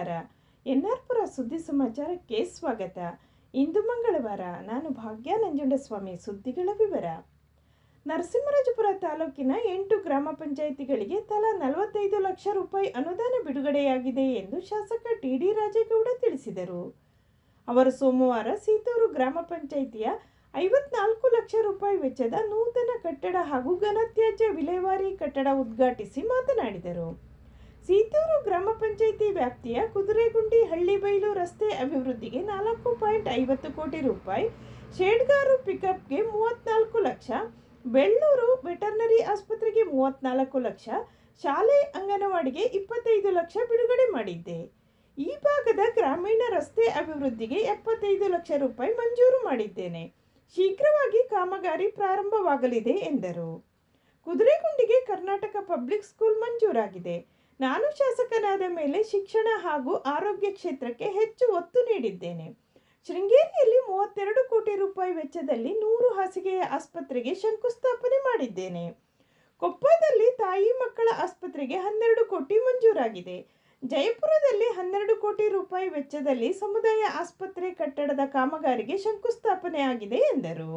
ನಮಸ್ಕಾರ ಪುರ ಸುದ್ದಿ ಸಮಾಚಾರಕ್ಕೆ ಸ್ವಾಗತ. ಇಂದು ಮಂಗಳವಾರ ನಾನು ಭಾಗ್ಯ ನಂಜುಂಡಸ್ವಾಮಿ ಸುದ್ದಿಗಳ ವಿವರ. ನರಸಿಂಹರಾಜಪುರ ತಾಲೂಕಿನ ಎಂಟು ಗ್ರಾಮ ಪಂಚಾಯಿತಿಗಳಿಗೆ ತಲಾ ನಲವತ್ತೈದು ಲಕ್ಷ ರೂಪಾಯಿ ಅನುದಾನ ಬಿಡುಗಡೆಯಾಗಿದೆ ಎಂದು ಶಾಸಕ ಟಿ ಡಿ ರಾಜೇಗೌಡ ತಿಳಿಸಿದರು. ಅವರು ಸೋಮವಾರ ಸೀತೂರು ಗ್ರಾಮ ಪಂಚಾಯಿತಿಯ ಐವತ್ನಾಲ್ಕು ಲಕ್ಷ ರೂಪಾಯಿ ವೆಚ್ಚದ ನೂತನ ಕಟ್ಟಡ ಹಾಗೂ ಘನತ್ಯಾಜ್ಯ ವಿಲೇವಾರಿ ಕಟ್ಟಡ ಉದ್ಘಾಟಿಸಿ ಮಾತನಾಡಿದರು. ಸೀತೂರು ಗ್ರಾಮ ಪಂಚಾಯಿತಿ ವ್ಯಾಪ್ತಿಯ ಕುದುರೆಗುಂಡಿ ಹಳ್ಳಿಬೈಲು ರಸ್ತೆ ಅಭಿವೃದ್ಧಿಗೆ ನಾಲ್ಕು ಪಾಯಿಂಟ್ ಐವತ್ತು ಕೋಟಿ ರೂಪಾಯಿ, ಶೇಡ್ಗಾರು ಪಿಕಪ್ಗೆ ಮೂವತ್ನಾಲ್ಕು ಲಕ್ಷ, ಬೆಳ್ಳೂರು ವೆಟರ್ನರಿ ಆಸ್ಪತ್ರೆಗೆ ಮೂವತ್ನಾಲ್ಕು ಲಕ್ಷ, ಶಾಲೆ ಅಂಗನವಾಡಿಗೆ ಇಪ್ಪತ್ತೈದು ಲಕ್ಷ ಬಿಡುಗಡೆ ಮಾಡಿದ್ದೆ. ಈ ಭಾಗದ ಗ್ರಾಮೀಣ ರಸ್ತೆ ಅಭಿವೃದ್ಧಿಗೆ ಎಪ್ಪತ್ತೈದು ಲಕ್ಷ ರೂಪಾಯಿ ಮಂಜೂರು ಮಾಡಿದ್ದೇನೆ. ಶೀಘ್ರವಾಗಿ ಕಾಮಗಾರಿ ಪ್ರಾರಂಭವಾಗಲಿದೆ ಎಂದರು. ಕುದುರೆಗುಂಡಿಗೆ ಕರ್ನಾಟಕ ಪಬ್ಲಿಕ್ ಸ್ಕೂಲ್ ಮಂಜೂರಾಗಿದೆ. ನಾನು ಶಾಸಕನಾದ ಮೇಲೆ ಶಿಕ್ಷಣ ಹಾಗೂ ಆರೋಗ್ಯ ಕ್ಷೇತ್ರಕ್ಕೆ ಹೆಚ್ಚು ಒತ್ತು ನೀಡಿದ್ದೇನೆ. ಶೃಂಗೇರಿಯಲ್ಲಿ ಮೂವತ್ತೆರಡು ಕೋಟಿ ರೂಪಾಯಿ ವೆಚ್ಚದಲ್ಲಿ ನೂರು ಹಾಸಿಗೆಯ ಆಸ್ಪತ್ರೆಗೆ ಶಂಕುಸ್ಥಾಪನೆ ಮಾಡಿದ್ದೇನೆ. ಕೊಪ್ಪದಲ್ಲಿ ತಾಯಿ ಮಕ್ಕಳ ಆಸ್ಪತ್ರೆಗೆ ಹನ್ನೆರಡು ಕೋಟಿ ಮಂಜೂರಾಗಿದೆ. ಜಯಪುರದಲ್ಲಿ ಹನ್ನೆರಡು ಕೋಟಿ ರೂಪಾಯಿ ವೆಚ್ಚದಲ್ಲಿ ಸಮುದಾಯ ಆಸ್ಪತ್ರೆ ಕಟ್ಟಡದ ಕಾಮಗಾರಿಗೆ ಶಂಕುಸ್ಥಾಪನೆ ಆಗಿದೆ ಎಂದರು.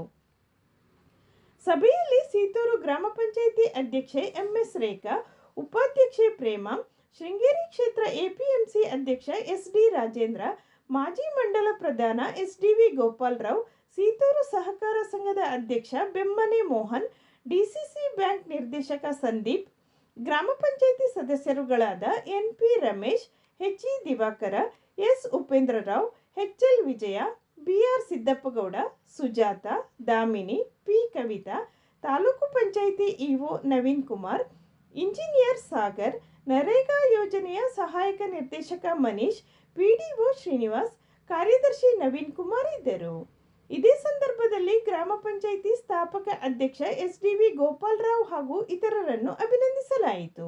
ಸಭೆಯಲ್ಲಿ ಸೀತೂರು ಗ್ರಾಮ ಪಂಚಾಯಿತಿ ಅಧ್ಯಕ್ಷೆ ಎಂಎಸ್ ರೇಖಾ ಉಪಾಧ್ಯಕ್ಷೆ ಪ್ರೇಮ, ಶೃಂಗೇರಿ ಕ್ಷೇತ್ರ ಎಪಿಎಂಸಿ ಅಧ್ಯಕ್ಷ ಎಸ್ ಡಿ ರಾಜೇಂದ್ರ, ಮಾಜಿ ಮಂಡಲ ಪ್ರಧಾನ S D V Gopalrao, Seethur ಸಹಕಾರ ಸಂಘದ ಅಧ್ಯಕ್ಷ ಬೆಮ್ಮನೆ ಮೋಹನ್, ಡಿಸಿಸಿ ಬ್ಯಾಂಕ್ ನಿರ್ದೇಶಕ ಸಂದೀಪ್, ಗ್ರಾಮ panchayat ಸದಸ್ಯರುಗಳಾದ N P Ramesh, H E Diwakara, S Upendra Rao H L Vijaya B R Siddappagowda, Sujatha, Damini, P. Kavitha, taluk panchayat EO Naveen Kumar engineer Sagar, NREGA ಯೋಜನೆಯ ಸಹಾಯಕ ನಿರ್ದೇಶಕ Manish, PDO Srinivas, ಕಾರ್ಯದರ್ಶಿ ನವೀನ್ ಕುಮಾರ್ ಇದ್ದರು. ಇದೇ ಸಂದರ್ಭದಲ್ಲಿ ಗ್ರಾಮ ಪಂಚಾಯಿತಿ ಸ್ಥಾಪಕ ಅಧ್ಯಕ್ಷ ಎಸ್ ಡಿ ವಿ ಗೋಪಾಲರಾವ್ ಹಾಗೂ ಇತರರನ್ನು ಅಭಿನಂದಿಸಲಾಯಿತು.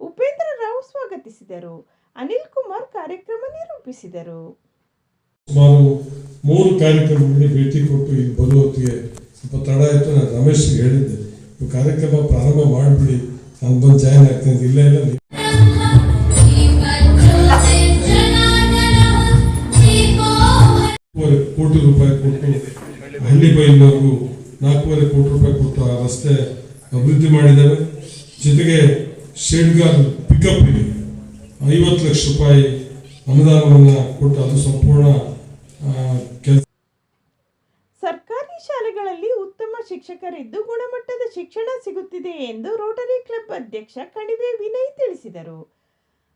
ಉಪೇಂದ್ರ ರಾವ್ ಸ್ವಾಗತಿಸಿದರು. ಅನಿಲ್ ಕುಮಾರ್ ಕಾರ್ಯಕ್ರಮ ನಿರೂಪಿಸಿದರು. ಸುಮಾರು ಮೂರು ಕಾರ್ಯಕ್ರಮಗಳಿಗೆ ಭೇಟಿ ಕೊಟ್ಟು ಇಲ್ಲಿ ಸ್ವಲ್ಪ ತಡ ಆಯಿತು. ನಾನು ಕಾರ್ಯಕ್ರಮ ಪ್ರಾರಂಭ ಮಾಡಿಬಿಡಿ. ನಾನು ಬಂದು ಇಲ್ಲ ಇಲ್ಲ ಕೋಟಿ ರೂಪಾಯಿ ಕೊಟ್ಟು ಹಳ್ಳಿ ಬೈಲಿನವರೆಗೂ ನಾಲ್ಕೂವರೆ ಕೋಟಿ ರೂಪಾಯಿ ಕೊಟ್ಟು ಆ ರಸ್ತೆ ಅಭಿವೃದ್ಧಿ ಮಾಡಿದ್ದಾರೆ. ಜೊತೆಗೆ ಶೇಡ್ಗಾರ್ ಇದೆ. ಐವತ್ತು ಲಕ್ಷ ರೂಪಾಯಿ ಅನುದಾನವನ್ನು ಕೊಟ್ಟು ಅದು ಸಂಪೂರ್ಣ ಕೆಲಸ ಶಿಕ್ಷಕರಿದ್ದು ಗುಣಮಟ್ಟದ ಶಿಕ್ಷಣ ಸಿಗುತ್ತಿದೆ ಎಂದು ರೋಟರಿ ಕ್ಲಬ್ ಅಧ್ಯಕ್ಷ ಕಣಿವೆ ವಿನಯ್ ತಿಳಿಸಿದರು.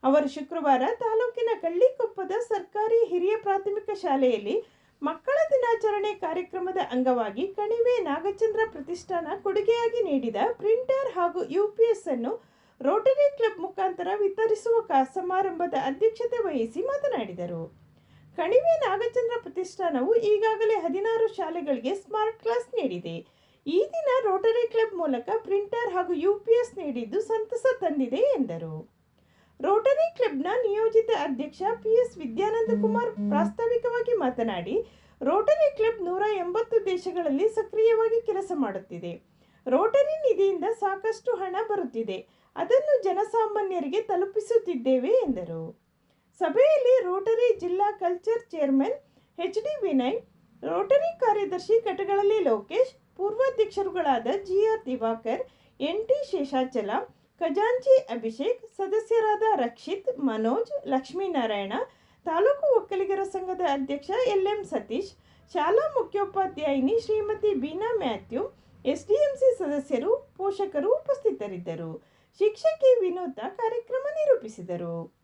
ಅವರು ಶುಕ್ರವಾರ ತಾಲೂಕಿನ ಕಳ್ಳಿಕೊಪ್ಪದ ಸರ್ಕಾರಿ ಹಿರಿಯ ಪ್ರಾಥಮಿಕ ಶಾಲೆಯಲ್ಲಿ ಮಕ್ಕಳ ದಿನಾಚರಣೆ ಕಾರ್ಯಕ್ರಮದ ಅಂಗವಾಗಿ ಕಣಿವೆ ನಾಗಚಂದ್ರ ಪ್ರತಿಷ್ಠಾನ ಕೊಡುಗೆಯಾಗಿ ನೀಡಿದ ಪ್ರಿಂಟರ್ ಹಾಗೂ ಯುಪಿಎಸ್ ಅನ್ನು ರೋಟರಿ ಕ್ಲಬ್ ಮುಖಾಂತರ ವಿತರಿಸುವ ಸಮಾರಂಭದ ಅಧ್ಯಕ್ಷತೆ ವಹಿಸಿ ಮಾತನಾಡಿದರು. ಕಣಿವೆ ನಾಗಚಂದ್ರ ಪ್ರತಿಷ್ಠಾನವು ಈಗಾಗಲೇ ಹದಿನಾರು ಶಾಲೆಗಳಿಗೆ ಸ್ಮಾರ್ಟ್ ಕ್ಲಾಸ್ ನೀಡಿದೆ. ಈ ದಿನ ರೋಟರಿ ಕ್ಲಬ್ ಮೂಲಕ ಪ್ರಿಂಟರ್ ಹಾಗೂ ಯು ಪಿ ಎಸ್ ನೀಡಿದ್ದು ಸಂತಸ ತಂದಿದೆ ಎಂದರು. ರೋಟರಿ ಕ್ಲಬ್ನ ನಿಯೋಜಿತ ಅಧ್ಯಕ್ಷ ಪಿಎಸ್ ವಿದ್ಯಾನಂದ ಕುಮಾರ್ ಪ್ರಾಸ್ತಾವಿಕವಾಗಿ ಮಾತನಾಡಿ ರೋಟರಿ ಕ್ಲಬ್ ನೂರ ಎಂಬತ್ತು ದೇಶಗಳಲ್ಲಿ ಸಕ್ರಿಯವಾಗಿ ಕೆಲಸ ಮಾಡುತ್ತಿದೆ. ರೋಟರಿ ನಿಧಿಯಿಂದ ಸಾಕಷ್ಟು ಹಣ ಬರುತ್ತಿದೆ. ಅದನ್ನು ಜನಸಾಮಾನ್ಯರಿಗೆ ತಲುಪಿಸುತ್ತಿದ್ದೇವೆ ಎಂದರು. ಸಭೆಯಲ್ಲಿ ರೋಟರಿ ಜಿಲ್ಲಾ culture chairman H D Vinay Rotary ಕಾರ್ಯದರ್ಶಿ ಕಟಗಳಲ್ಲಿ Lokesh ಪೂರ್ವಾಧ್ಯಕ್ಷರುಗಳಾದ GR Diwakar N T Seshachala, ಖಜಾಂಚಿ ಅಭಿಷೇಕ್, ಸದಸ್ಯರಾದ ರಕ್ಷಿತ್, ಮನೋಜ್, ಲಕ್ಷ್ಮೀನಾರಾಯಣ, ತಾಲೂಕು ಒಕ್ಕಲಿಗರ ಸಂಘದ ಅಧ್ಯಕ್ಷ ಎಲ್ ಎಂ ಸತೀಶ್, ಶಾಲಾ ಮುಖ್ಯೋಪಾಧ್ಯಾಯಿನಿ Shrimati Beena Mathew S C ಸದಸ್ಯರು, ಪೋಷಕರು ಉಪಸ್ಥಿತರಿದ್ದರು. ಶಿಕ್ಷಕಿ ವಿನೋದ ಕಾರ್ಯಕ್ರಮ ನಿರೂಪಿಸಿದರು.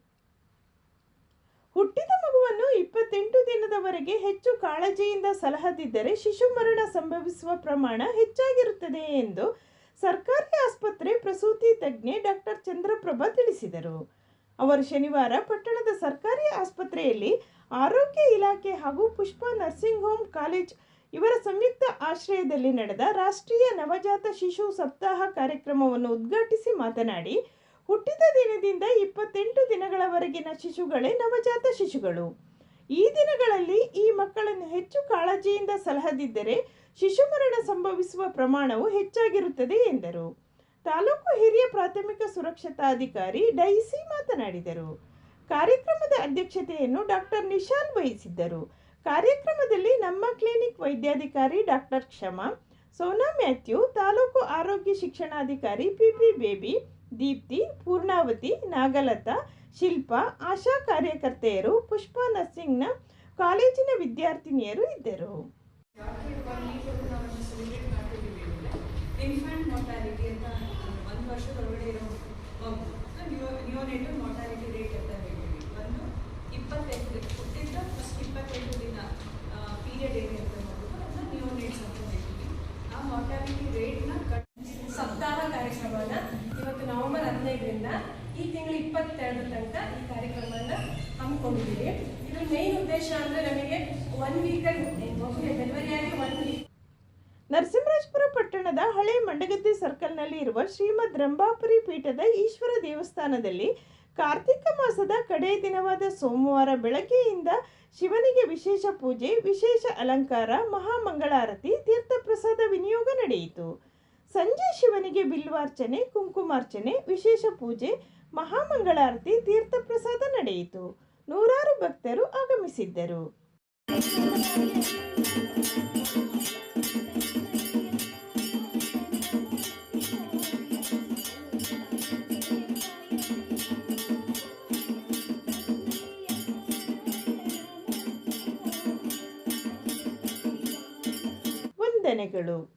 ಹುಟ್ಟಿದ ಮಗುವನ್ನು ಇಪ್ಪತ್ತೆಂಟು ದಿನದವರೆಗೆ ಹೆಚ್ಚು ಕಾಳಜಿಯಿಂದ ಸಲಹದಿದ್ದರೆ ಶಿಶು ಮರಣ ಸಂಭವಿಸುವ ಪ್ರಮಾಣ ಹೆಚ್ಚಾಗಿರುತ್ತದೆ ಎಂದು ಸರ್ಕಾರಿ ಆಸ್ಪತ್ರೆ ಪ್ರಸೂತಿ ತಜ್ಞೆ ಡಾಕ್ಟರ್ ಚಂದ್ರಪ್ರಭಾ ತಿಳಿಸಿದರು. ಅವರು ಶನಿವಾರ ಪಟ್ಟಣದ ಸರ್ಕಾರಿ ಆಸ್ಪತ್ರೆಯಲ್ಲಿ ಆರೋಗ್ಯ ಇಲಾಖೆ ಹಾಗೂ ಪುಷ್ಪ ನರ್ಸಿಂಗ್ ಹೋಮ್ ಕಾಲೇಜ್ ಇವರ ಸಂಯುಕ್ತ ಆಶ್ರಯದಲ್ಲಿ ನಡೆದ ರಾಷ್ಟ್ರೀಯ ನವಜಾತ ಶಿಶು ಸಪ್ತಾಹ ಕಾರ್ಯಕ್ರಮವನ್ನು ಉದ್ಘಾಟಿಸಿ ಮಾತನಾಡಿ ಹುಟ್ಟಿದ ದಿನದಿಂದ ಇಪ್ಪತ್ತೆಂಟು ದಿನಗಳವರೆಗಿನ ಶಿಶುಗಳೇ ನವಜಾತ ಶಿಶುಗಳು. ಈ ದಿನಗಳಲ್ಲಿ ಈ ಮಕ್ಕಳನ್ನು ಹೆಚ್ಚು ಕಾಳಜಿಯಿಂದ ಸಲಹದಿದ್ದರೆ ಶಿಶು ಮರಣ ಸಂಭವಿಸುವ ಪ್ರಮಾಣವು ಹೆಚ್ಚಾಗಿರುತ್ತದೆ ಎಂದರು. ತಾಲೂಕು ಹಿರಿಯ ಪ್ರಾಥಮಿಕ ಸುರಕ್ಷತಾ ಅಧಿಕಾರಿ ಡೈಸಿ ಮಾತನಾಡಿದರು. ಕಾರ್ಯಕ್ರಮದ ಅಧ್ಯಕ್ಷತೆಯನ್ನು ಡಾಕ್ಟರ್ ನಿಶಾನ್ ವಹಿಸಿದ್ದರು. ಕಾರ್ಯಕ್ರಮದಲ್ಲಿ ನಮ್ಮ ಕ್ಲಿನಿಕ್ ವೈದ್ಯಾಧಿಕಾರಿ ಡಾಕ್ಟರ್ ಕ್ಷಮಾ, ಸೋನಾ ಮ್ಯಾಥ್ಯೂ, ತಾಲೂಕು ಆರೋಗ್ಯ ಶಿಕ್ಷಣಾಧಿಕಾರಿ ಪಿಪಿ ಬೇಬಿ ದೀಪ್ತಿ, ಪೂರ್ಣಾವತಿ, ನಾಗಲತಾ, ಶಿಲ್ಪಾ, ಆಶಾ ಕಾರ್ಯಕರ್ತೆಯರು, ಪುಷ್ಪಾ ನರ್ಸಿಂಗ್ನ ಕಾಲೇಜಿನ ವಿದ್ಯಾರ್ಥಿನಿಯರು ಇದ್ದರು. ಇನ್ಫ್ಯಾಂಟ್ ಮೊರ್ಟಾಲಿಟಿ ರೇಟ್ ಇಪ್ಪತ್ತೆಂಟು ಹುಟ್ಟಿದ ಫಸ್ಟ್ ಇಪ್ಪತ್ತೆಂಟು ದಿನ ಪೀರಿಯಡ್ ಏನಿರುತ್ತೆ ಮಗು, ಅದನ್ನ ನ್ಯೂನೇಟ್ಸ್ ಅಂತ ಹೇಳ್ತೀವಿ. ಆ ಮಾರ್ಟಾಲಿಟಿ ರೇಟ್ನ ಕಟ್ ಸಪ್ತಾಹ ಕಾರ್ಯಕ್ರಮನ ಇವತ್ತು ನವೆಂಬರ್ ಹದಿನೈದರಿಂದ ಈ ತನಕ ಈ ಕಾರ್ಯಕ್ರಮನ ಹಮ್ಮಿಕೊಂಡಿದ್ದೀವಿ ಇದ್ರ ಮೇನ್ ಉದ್ದೇಶ ಅಂದ್ರೆ ನಮಗೆ ಒನ್ ವೀಕಲ್ಲಿ ಡೆಲಿವರಿ ಆಗಿ ಒನ್ ವೀಕ್ ನರಸಿಂಹರಾಜಪುರ ಪಟ್ಟಣದ ಹಳೆ ಮಂಡಗದ್ದೆ ಸರ್ಕಲ್ನಲ್ಲಿ ಇರುವ ಶ್ರೀಮದ್ ರಂಭಾಪುರಿ ಪೀಠದ ಈಶ್ವರ ದೇವಸ್ಥಾನದಲ್ಲಿ ಕಾರ್ತಿಕ ಮಾಸದ ಕಡೆಯ ದಿನವಾದ ಸೋಮವಾರ ಬೆಳಗ್ಗೆಯಿಂದ ಶಿವನಿಗೆ ವಿಶೇಷ ಪೂಜೆ, ವಿಶೇಷ ಅಲಂಕಾರ, ಮಹಾಮಂಗಳಾರತಿ, ತೀರ್ಥಪ್ರಸಾದ ವಿನಿಯೋಗ ನಡೆಯಿತು. ಸಂಜೆ ಶಿವನಿಗೆ ಬಿಲ್ವಾರ್ಚನೆ, ಕುಂಕುಮಾರ್ಚನೆ, ವಿಶೇಷ ಪೂಜೆ ಮಹಾಮಂಗಳಾರತಿ ತೀರ್ಥಪ್ರಸಾದ ನಡೆಯಿತು. ನೂರಾರು ಭಕ್ತರು ಆಗಮಿಸಿದ್ದರು. ವಂದನೆಗಳು.